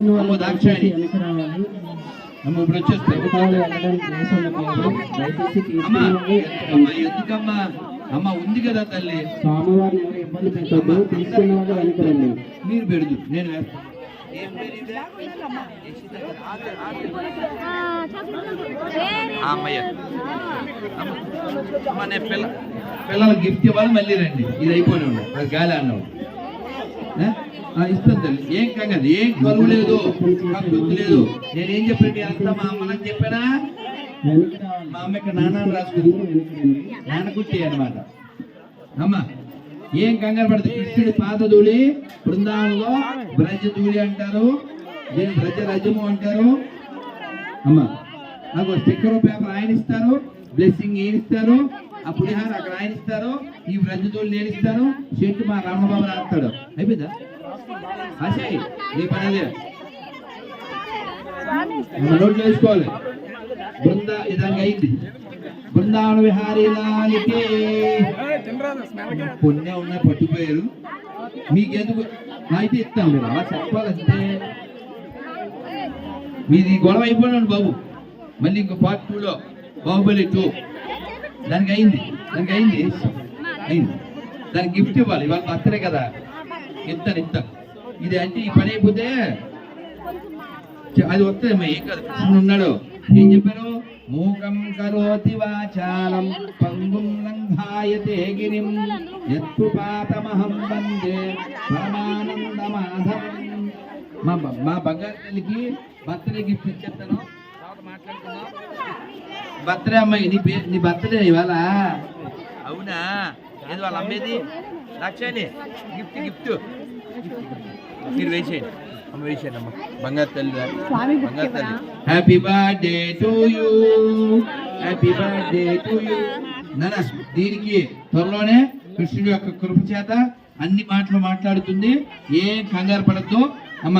ఇప్పుడు వచ్చేస్తాయి అమ్మా ఎందుకమ్మా ఉంది కదా తల్లి. స్వామివారిని ఎవరు ఇబ్బంది పెట్టద్దు. తీసుకున్న వాళ్ళు మీరు పెడదు. నేను వేస్తాను ఆ అమ్మయ్య. అమ్మ. అమ్మ నేను పిల్ల పిల్లలకి గిఫ్ట్ ఇవ్వాలి మళ్ళీ రండి. ఇది అయిపోయి ఉండు అది గాలి? ఆ, ఇస్తాను తల్లి. ఏం కంగదు ఏం కలువు లేదు. గుర్తు లేదు. నేనేం చెప్పండి అంతా మా అమ్మనని చెప్పానా? మా అమ్మ ఇక్కడ నాన్న రాసుకుంది. వెనక రండి అనమాట అమ్మా ఏం కంగారు పడదు కృష్ణుడి పాత ధూళి బృందావనంలో బ్రజ ధూళి అంటారు. దీని బ్రజ రజము అంటారు. అమ్మా నాకు స్టిక్కర్ పేపర్ ఆయన ఇస్తారు. బ్లెస్సింగ్ ఈయన ఇస్తారు. ఆ పులిహార అక్కడ ఆయన ఇస్తారు. ఈ బ్రజ ధూళి నేను ఇస్తాను. షెట్ మా రామబాబు రాస్తాడు. అయిపోయిందా? ఆశాయి నీ పని అదే. మన నోట్లో వేసుకోవాలి. బృంద ఇదంగా అయింది. బృందావన విహారీ లాలికి. పుణ్యం ఉన్నాయి పట్టుకుపోయారు మీకెందుకు? అయితే ఇస్తాం మీరు అలా చెప్పాలంటే. మీది గొడవ అయిపోయినాడు బాబు. మళ్ళీ ఇంకో పార్ట్ టూలో బాహుబలి టూ దానికి అయింది. దానికి అయింది. అయింది. దానికి గిఫ్ట్ ఇవ్వాలి. ఇవాళ బర్త్డే కదా. ఇస్తాను ఇస్తాను ఇది అంటే ఈ పని అయిపోతే అది వస్తుంది అమ్మా ఏం కాదు. కృష్ణుడు ఉన్నాడు. ఏం చెప్పారు? మూకం కరోతి వాచాలం పంగుం లంఘాయతే గిరిం యత్కృపాతమహం వందే పరమానందమాధవం మా మా బంగారు తల్లికి బర్త్డే గిఫ్ట్ ఇచ్చేస్తాను. మాట్లాడుతున్నాం బర్త్డే అమ్మాయి నీ పేరు నీ బర్త్డే ఇవాళ? అవునా? ఏది వాళ్ళ అమ్మేది? లక్ష్యాన్ని గిఫ్ట్ గిఫ్ట్ మీరు వేసేయండి అమ్మ వేసేయండి అమ్మ. బంగారు తల్లి బంగారు తల్లి. Happy birthday to you happy birthday to you నాన్న దీనికి త్వరలోనే కృష్ణుడి యొక్క కృప చేత అన్ని మాటలు మాట్లాడుతుంది. ఏం కంగారు పడద్దు. అమ్మ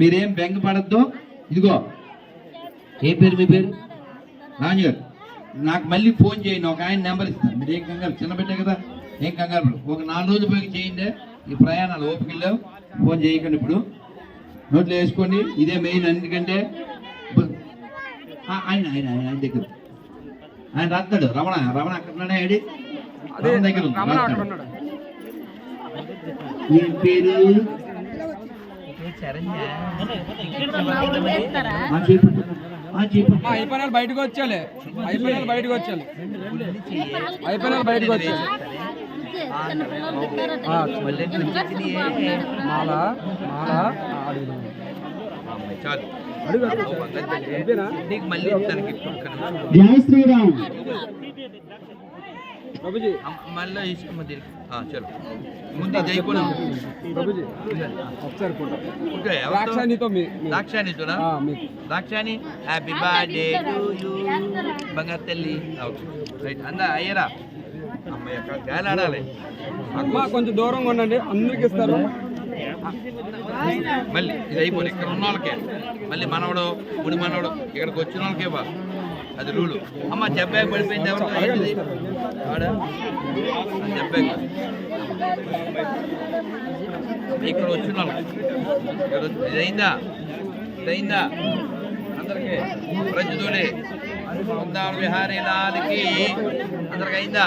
మీరేం బెంగ పడద్దు. ఇదిగో ఏ పేరు మీ పేరు? రాజు నాకు మళ్ళీ ఫోన్ చేయండి ఒక ఆయన నెంబర్ ఇస్తాను. మీరు ఏం కంగారు చిన్న బిడ్డే కదా. ఏం కంగారు. ఒక నాలుగు రోజులు పోయి చేయండి. ఈ ప్రయాణాలు ఓపిక వెళ్ళావు ఫోన్ చేయకండి ఇప్పుడు. నోట్లో వేసుకోండి. ఇదే మెయిన్ ఎందుకంటే ఆయన ఆయన ఆయన ఆయన దగ్గర. ఆయన రాస్తాడు రమణ రమణ అక్కడ ఉన్నాడే ఏడి? రమణ దగ్గర. ఏం పేరు. అయిపోయిన బయటకు వచ్చాలి. అయిపోయిన బయటకు వచ్చాలి. అయిపోయిన బయటకు వచ్చాలి. మాల మాల అడుగు చాలు. అడుగు అయిపోయినా? నీకు మళ్ళీ ఇస్తాను gift ఒక్కరు. జై శ్రీరామ్. ప్రభుజీ మళ్ళీ ఇష్టం చలో. ముందు ఒకసారి హ్యాపీ బర్త్డే టు యూ బంగారు తల్లి. ఓకే రైట్ అందా అయ్యరా? అమ్మ కొంచెం దూరంగా ఉండండి. అందరికి ఇస్తారు. మళ్ళీ ఇది అయిపోయి ఇక్కడ ఉన్న వాళ్ళకే. మళ్ళీ మనవడు ముడి మనవడు ఇక్కడికి వచ్చిన వాళ్ళకే ఇవ్వాలి. అది రూలు. అమ్మ జబ్బాయి పడిపోయింది ఎవరు? ఆడ? ఇక్కడ వచ్చిన వాళ్ళకి. ఇది అయిందా? ఇది అయిందా? అందరికీ బృందావన విహారీ లాలికి అందరికి అయిందా?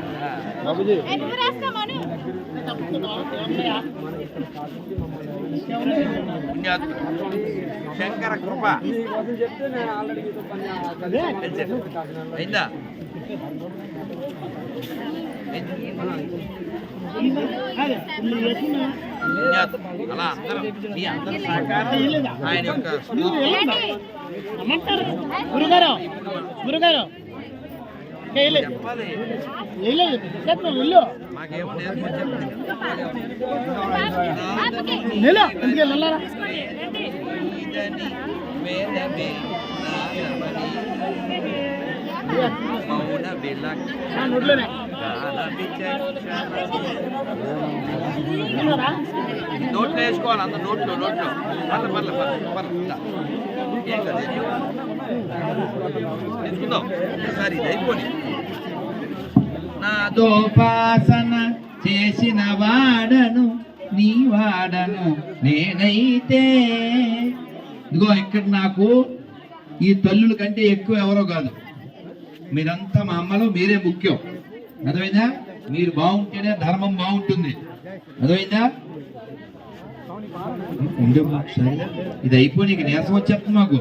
శంకర కృప. అయిందా? అలా అందరం మీ అందరి సహకారం ఆయన యొక్క గురుగారు గురుగారు మౌన విలక్ష నోట్లోనే. నోట్లో వేసుకోవాలి అంత నోట్లో నోట్లో. పర్ల మళ్ళీ పర్ల. దోపాసన చేసిన వాడను నీ వాడను నేనైతే. ఇదిగో ఇక్కడ నాకు ఈ తల్లుల కంటే ఎక్కువ ఎవరో కాదు. మీరంతా మా అమ్మలో మీరే ముఖ్యం. అర్థమైందా? మీరు బాగుంటేనే ధర్మం బాగుంటుంది. అర్థమైందా? ఉండే ఇది అయిపోయి నీకు నీరసం వచ్చేస్తుంది మాకు.